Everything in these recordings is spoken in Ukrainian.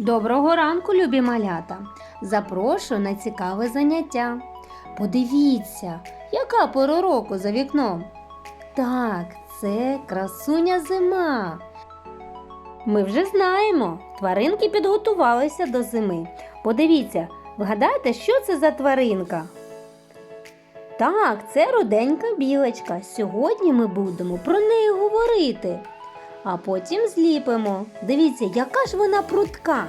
Доброго ранку, любі малята! Запрошую на цікаве заняття. Подивіться, яка пора року за вікном. Так, це красуня зима. Ми вже знаємо, тваринки підготувалися до зими. Подивіться, вгадайте, що це за тваринка? Так, це руденька білочка. Сьогодні ми будемо про неї говорити. А потім зліпимо. Дивіться, яка ж вона прудка.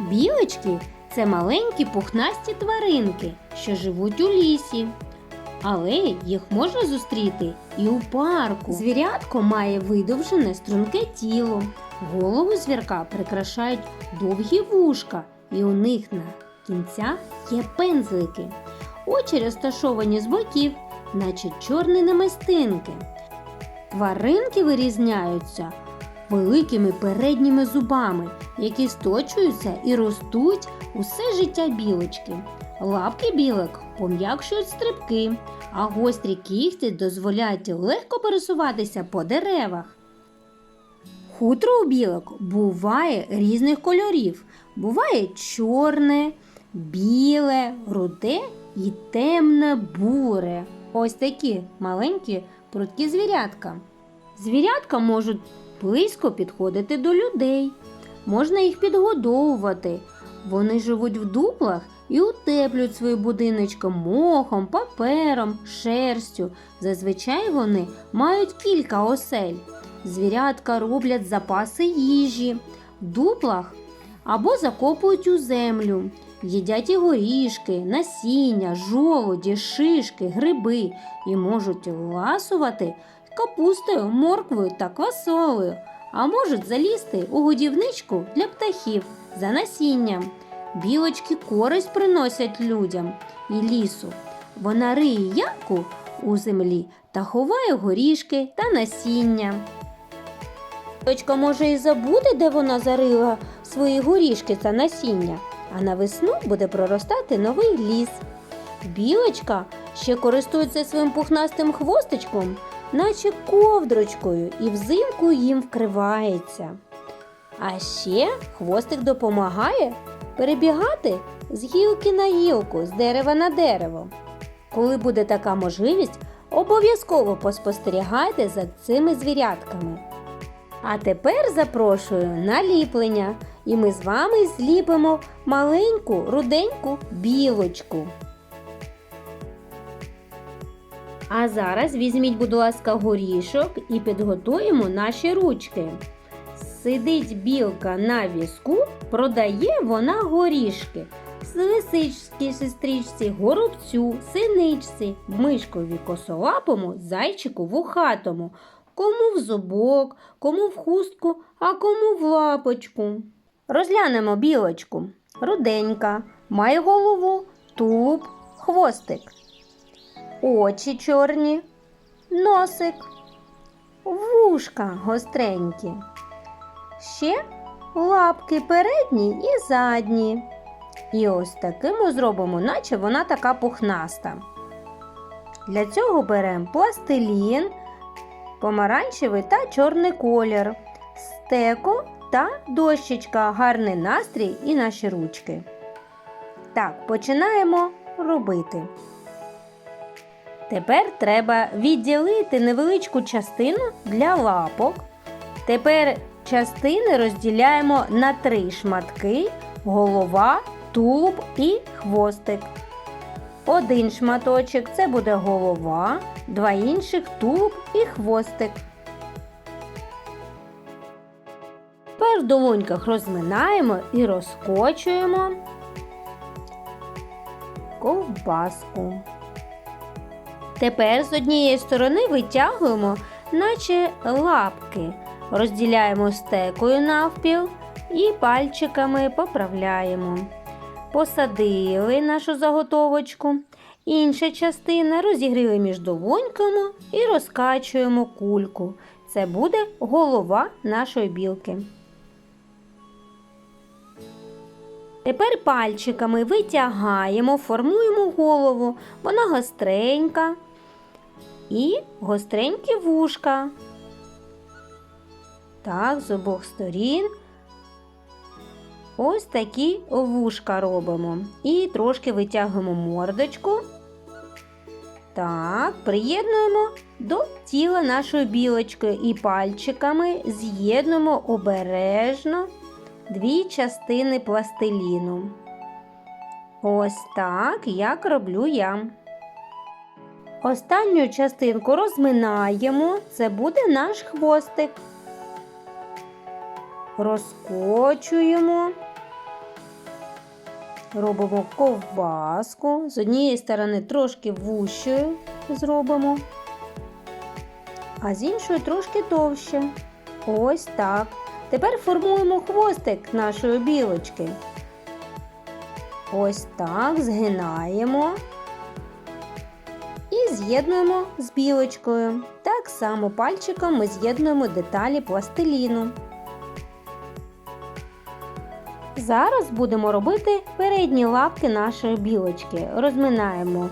Білочки це маленькі пухнасті тваринки, що живуть у лісі. Але їх можна зустріти і у парку. Звірятко має видовжене струнке тіло. Голову звірка прикрашають довгі вушка, і у них на кінцях є пензлики. Очі розташовані з боків, наче чорні намистинки. Тваринки вирізняються великими передніми зубами, які сточуються і ростуть усе життя білочки. Лапки білок пом'якшують стрибки, а гострі кігті дозволяють легко пересуватися по деревах. Хутро у білок буває різних кольорів. Буває чорне, біле, руде і темне буре. Ось такі маленькі прудкі звірятка. Звірятка можуть близько підходити до людей. Можна їх підгодовувати. Вони живуть в дуплах і утеплюють свої будиночки мохом, папером, шерстю. Зазвичай вони мають кілька осель. Звірятка роблять запаси їжі в дуплах або закопують у землю. Їдять і горішки, насіння, жолуді, шишки, гриби і можуть ласувати капустою, морквою та квасолею, а можуть залізти у годівничку для птахів за насінням. Білочки користь приносять людям і лісу. Вона риє ямку у землі та ховає горішки та насіння. Білочка може і забути, де вона зарила свої горішки та насіння, а на весну буде проростати новий ліс. Білочка ще користується своїм пухнастим хвостичком, наче ковдрочкою, і взимку їм вкривається. А ще хвостик допомагає перебігати з гілки на гілку, з дерева на дерево. Коли буде така можливість, обов'язково поспостерігайте за цими звірятками. А тепер запрошую на ліплення, і ми з вами зліпимо маленьку руденьку білочку. А зараз візьміть, будь ласка, горішок і підготуємо наші ручки. Сидить білка на візку, продає вона горішки. Лисичській сестричці, горобцю, синичці, мишкові косолапому, зайчику вухатому, кому в зубок, кому в хустку, а кому в лапочку. Розглянемо білочку. Руденька, має голову, тулуб, хвостик. Очі чорні, носик, вушка гостренькі. Ще лапки передні і задні. І ось такими зробимо, наче вона така пухнаста. Для цього беремо пластилін, помаранчевий та чорний колір, стеко та дощечка, гарний настрій і наші ручки. Так, починаємо робити. Тепер треба відділити невеличку частину для лапок. Тепер частини розділяємо на три шматки: голова, тулуб і хвостик. Один шматочок це буде голова, два інших тулуб і хвостик. В долоньках розминаємо і розкочуємо ковбаску. Тепер з однієї сторони витягуємо, наче лапки, розділяємо стекою навпіл і пальчиками поправляємо. Посадили нашу заготовочку. Інша частина розігріли між долоньками і розкачуємо кульку. Це буде голова нашої білки. Тепер пальчиками витягаємо, формуємо голову. Вона гостренька і гостренькі вушка. Так, з обох сторін ось такі вушка робимо. І трошки витягуємо мордочку. Так, приєднуємо до тіла нашої білочки і пальчиками з'єднуємо обережно дві частини пластиліну. Ось так, як роблю я. Останню частинку розминаємо, це буде наш хвостик. Розкочуємо, робимо ковбаску. З однієї сторони трошки вущою зробимо, а з іншої трошки товще. Ось так. Тепер формуємо хвостик нашої білочки. Ось так згинаємо і з'єднуємо з білочкою. Так само пальчиком ми з'єднуємо деталі пластиліну. Зараз будемо робити передні лапки нашої білочки. Розминаємо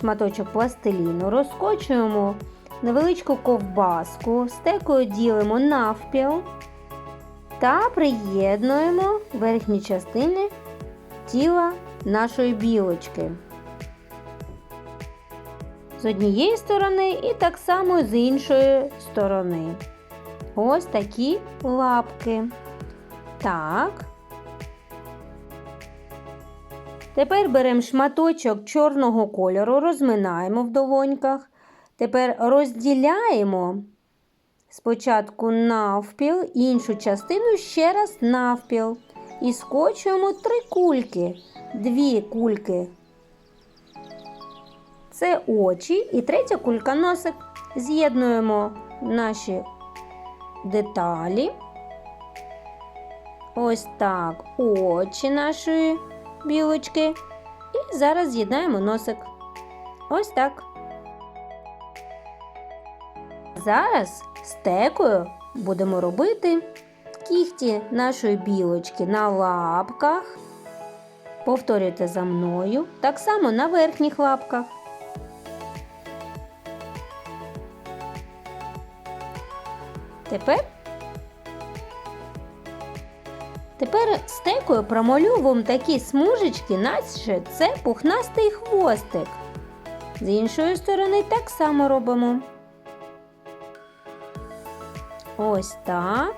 шматочок пластиліну, розкочуємо невеличку ковбаску, стекою ділимо навпіл та приєднуємо верхні частини тіла нашої білочки. З однієї сторони і так само з іншої сторони. Ось такі лапки. Так. Тепер беремо шматочок чорного кольору, розминаємо в долоньках. Тепер розділяємо спочатку навпіл, іншу частину ще раз навпіл. І скочуємо три кульки. Дві кульки. Це очі і третя кулька носик. З'єднуємо наші деталі. Ось так очі нашої білочки. І зараз з'єднаємо носик. Ось так. Зараз стекою будемо робити кігті нашої білочки на лапках. Повторюйте за мною. Так само на верхніх лапках. Тепер Тепер стекою промалюємо такі смужечки, наче це пухнастий хвостик. З іншої сторони так само робимо. Ось так.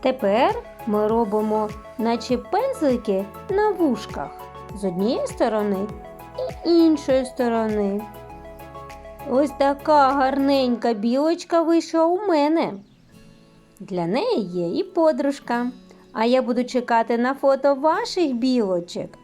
Тепер ми робимо наче пензлики на вушках з однієї сторони і іншої сторони. Ось така гарненька білочка вийшла у мене. Для неї є і подружка. А я буду чекати на фото ваших білочок.